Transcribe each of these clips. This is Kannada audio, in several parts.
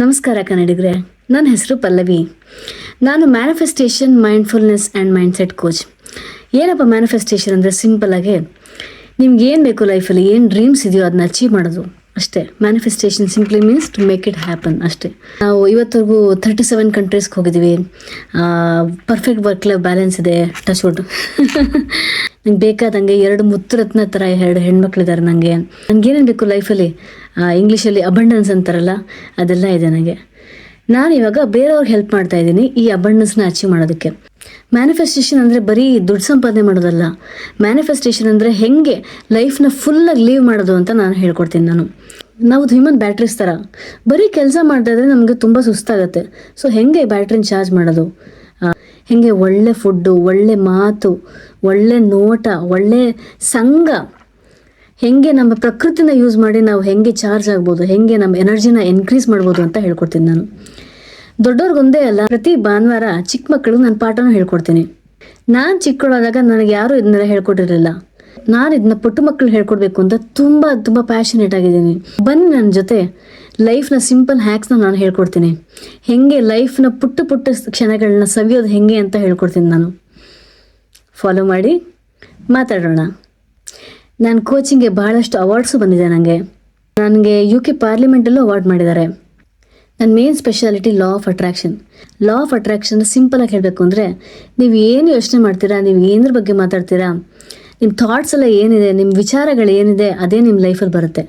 ನಮಸ್ಕಾರ ಕನ್ನಡಿಗರೇ. ನನ್ನ ಹೆಸರು ಪಲ್ಲವಿ. ನಾನು manifestation mindfulness and mindset coach ಏನಪ್ಪ ಮ್ಯಾನಿಫೆಸ್ಟೇಷನ್ ಅಂದರೆ? ಸಿಂಪಲ್ ಆಗಿ ನಿಮ್ಗೆ ಏನು ಬೇಕು ಲೈಫಲ್ಲಿ ಏನು ಡ್ರೀಮ್ಸ್ ಇದೆಯೋ ಅದನ್ನ ಅಚೀವ್ ಮಾಡೋದು. ಅಷ್ಟೇ. Manifestation simply means to make it happen ಅಷ್ಟೇ. ನಾವು ಇವತ್ತರೆಗೂ ತರ್ಟಿ ಸೆವೆನ್ ಕಂಟ್ರೀಸ್ಗೆ ಹೋಗಿದ್ದೀವಿ. ಪರ್ಫೆಕ್ಟ್ ವರ್ಕ್ ಲೈಫ್ ಬ್ಯಾಲೆನ್ಸ್ ಇದೆ ಟಚ್ ವುಡ್ ನಂಗೆ ಬೇಕಾದಂಗೆ ಎರಡು ಮುತ್ತುರತ್ನ ಥರ ಎರಡು ಹೆಣ್ಮಕ್ಳಿದ್ದಾರೆ ನನಗೆ ನನಗೇನೇನು ಬೇಕು ಲೈಫಲ್ಲಿ ಇಂಗ್ಲೀಷಲ್ಲಿ ಅಬಂಡೆನ್ಸ್ ಅಂತಾರಲ್ಲ, ಅದೆಲ್ಲ ಇದೆ ನನಗೆ. ನಾನು ಇವಾಗ ಬೇರೆಯವ್ರಿಗೆ ಹೆಲ್ಪ್ ಮಾಡ್ತಾ ಇದ್ದೀನಿ ಈ ಅಬಂಡನ್ಸ್ನ ಅಚೀವ್ ಮಾಡೋದಕ್ಕೆ. ಮ್ಯಾನಿಫೆಸ್ಟೇಷನ್ ಅಂದರೆ ಬರೀ ದುಡ್ಡು ಸಂಪಾದನೆ ಮಾಡೋದಲ್ಲ. ಮ್ಯಾನಿಫೆಸ್ಟೇಷನ್ ಅಂದರೆ ಹೆಂಗೆ ಲೈಫ್ನ ಫುಲ್ಲಾಗಿ ಲೀವ್ ಮಾಡೋದು ಅಂತ ನಾನು ಹೇಳ್ಕೊಡ್ತೀನಿ ನಾನು. ನಾವು ಹ್ಯೂಮನ್ ಬ್ಯಾಟ್ರೀಸ್ ಥರ ಬರೀ ಕೆಲಸ ಮಾಡ್ತಾ ಇದ್ರೆ ನಮಗೆ ತುಂಬ ಸುಸ್ತಾಗುತ್ತೆ. ಸೊ ಹೆಂಗೆ ಬ್ಯಾಟ್ರಿನ ಚಾರ್ಜ್ ಮಾಡೋದು? ಹೆಂಗೆ ಒಳ್ಳೆ ಫುಡ್ಡು ಒಳ್ಳೆ ಮಾತು, ಒಳ್ಳೆ ನೋಟ, ಒಳ್ಳೆ ಸಂಘ, ಹೆಂಗೆ ನಮ್ಮ ಪ್ರಕೃತಿನ ಯೂಸ್ ಮಾಡಿ ನಾವು ಹೆಂಗೆ ಚಾರ್ಜ್ ಆಗ್ಬೋದು, ಹೆಂಗೆ ನಮ್ಮ ಎನರ್ಜಿನ ಇನ್ಕ್ರೀಸ್ ಮಾಡ್ಬೋದು ಅಂತ ಹೇಳ್ಕೊಡ್ತೀನಿ ನಾನು. ದೊಡ್ಡವ್ರಿಗೊಂದೇ ಅಲ್ಲ, ಪ್ರತಿ ಭಾನುವಾರ ಚಿಕ್ಕ ಮಕ್ಕಳಿಗೆ ನಾನು ಪಾಠನೂ ಹೇಳ್ಕೊಡ್ತೀನಿ. ನಾನು ಚಿಕ್ಕಳಾದಾಗ ನನಗೆ ಯಾರು ಇದನ್ನೆಲ್ಲ ಹೇಳ್ಕೊಟ್ಟಿರಲಿಲ್ಲ. ನಾನು ಇದನ್ನ ಪುಟ್ಟ ಮಕ್ಕಳು ಹೇಳ್ಕೊಡ್ಬೇಕು ಅಂತ ತುಂಬ ತುಂಬ ಪ್ಯಾಷನೇಟ್ ಆಗಿದ್ದೀನಿ. ಬನ್ನಿ ನನ್ನ ಜೊತೆ ಲೈಫ್ನ ಸಿಂಪಲ್ ಹ್ಯಾಕ್ಸ್ನ ನಾನು ಹೇಳ್ಕೊಡ್ತೀನಿ. ಹೆಂಗೆ ಲೈಫ್ನ ಪುಟ್ಟ ಪುಟ್ಟ ಕ್ಷಣಗಳನ್ನ ಸವಿಯೋದು ಹೆಂಗೆ ಅಂತ ಹೇಳ್ಕೊಡ್ತೀನಿ ನಾನು. ಫಾಲೋ ಮಾಡಿ, ಮಾತಾಡೋಣ. ನಾನು ಕೋಚಿಂಗ್ಗೆ ಭಾಳಷ್ಟು ಅವಾರ್ಡ್ಸು ಬಂದಿದೆ ನನಗೆ ನನಗೆ ಯು ಕೆ ಪಾರ್ಲಿಮೆಂಟಲ್ಲೂ ಅವಾರ್ಡ್ ಮಾಡಿದ್ದಾರೆ. ನನ್ನ main speciality law of attraction law of attraction ಆಗಿ ಹೇಳಬೇಕು ಅಂದರೆ, ನೀವು ಏನು ಯೋಚನೆ ಮಾಡ್ತೀರಾ, ನೀವು ಏನರ ಬಗ್ಗೆ ಮಾತಾಡ್ತೀರಾ ನಿಮ್ಮ ಥಾಟ್ಸ್ ಎಲ್ಲ ಏನಿದೆ ನಿಮ್ಮ ವಿಚಾರಗಳು ಏನಿದೆ, ಅದೇ ನಿಮ್ಮ ಲೈಫಲ್ಲಿ ಬರುತ್ತೆ.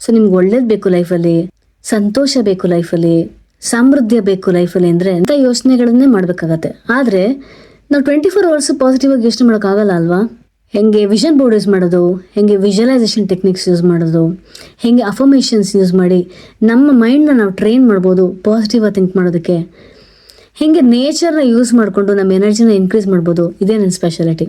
ಸೊ ನಿಮ್ಗೆ ಒಳ್ಳೇದು ಬೇಕು ಲೈಫಲ್ಲಿ ಸಂತೋಷ ಬೇಕು ಲೈಫಲ್ಲಿ ಸಮೃದ್ಧಿ ಬೇಕು ಲೈಫಲ್ಲಿ ಅಂದರೆ ಅಂಥ ಯೋಚನೆಗಳನ್ನೇ ಮಾಡಬೇಕಾಗತ್ತೆ. ಆದರೆ, ನಾವು ಟ್ವೆಂಟಿ ಫೋರ್ ಅವರ್ಸ್ ಪಾಸಿಟಿವ್ ಆಗಿ ಯೋಚನೆ ಮಾಡೋಕ್ಕಾಗಲ್ಲ ಅಲ್ವಾ? ಹೆಂಗೆ ವಿಷನ್ ಬೋರ್ಡ್ ಯೂಸ್ ಮಾಡೋದು, ಹೆಂಗೆ ವಿಜುವಲೈಸೇಷನ್ ಟೆಕ್ನಿಕ್ಸ್ ಯೂಸ್ ಮಾಡೋದು, ಹೆಂಗೆ ಅಫರ್ಮೇಷನ್ಸ್ ಯೂಸ್ ಮಾಡಿ ನಮ್ಮ ಮೈಂಡ್ನ ನಾವು ಟ್ರೈನ್ ಮಾಡ್ಬೋದು ಪಾಸಿಟಿವ್ ಆಗಿ ಥಿಂಕ್ ಮಾಡೋದಕ್ಕೆ. ಹೆಂಗೆ ನೇಚರ್ನ ಯೂಸ್ ಮಾಡಿಕೊಂಡು ನಮ್ಮ ಎನರ್ಜಿನ ಇನ್ಕ್ರೀಸ್ ಮಾಡ್ಬೋದು, ಇದೇ ನನ್ನ ಸ್ಪೆಷಾಲಿಟಿ